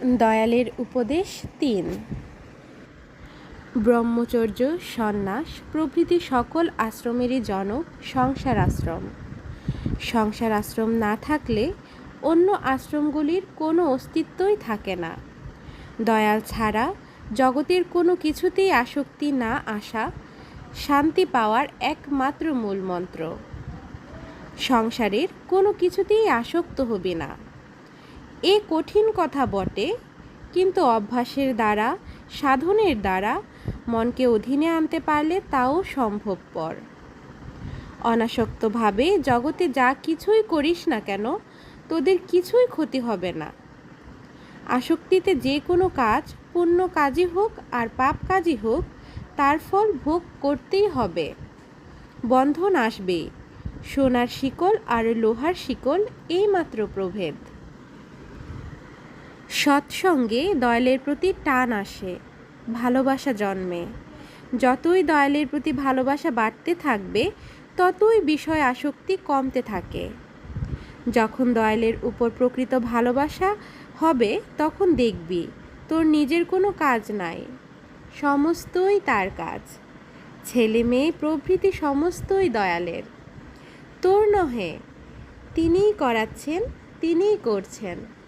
দয়ালের উপদেশ তিন। ব্রহ্মচর্য, সন্ন্যাস, প্রভৃতি সকল আশ্রমেরই জনক সংসার আশ্রম সংসার আশ্রম না থাকলে অন্য আশ্রমগুলির কোনো অস্তিত্বই থাকে না। দয়াল ছাড়া জগতের কোনো কিছুতেই আসক্তি না আসা, শান্তি পাওয়ার একমাত্র মূলমন্ত্র। সংসারের কোনো কিছুতেই আসক্ত হবে না। এ কঠিন কথা বটে, কিন্তু অভ্যাসের দ্বারা, সাধনের দ্বারা মনকে অধীনে আনতে পারলে তাও সম্ভবপর। অনাসক্তভাবে জগতে যা কিছুই করিস না কেন, তোদের কিছুই ক্ষতি হবে না। আসক্তিতে যে কোনো কাজ, পুণ্য কাজই হোক আর পাপ কাজই হোক, তার ফল ভোগ করতেই হবে। বন্ধন আসবেই, সোনার শিকল আর লোহার শিকল এইমাত্র প্রভেদ। সৎসঙ্গে দয়ালের প্রতি টান আসে, ভালোবাসা জন্মে। যতই দয়ালের প্রতি ভালোবাসা বাড়তে থাকবে, ততই বিষয় আসক্তি কমতে থাকে। যখন দয়ালের উপর প্রকৃত ভালোবাসা হবে, তখন দেখবি, তোর নিজের কোনো কাজ নাই, সমস্তই তার কাজ। ছেলে মেয়ে প্রভৃতি সমস্তই দয়ালের। তোর নহে, তিনিই করাচ্ছেন, তিনিই করছেন।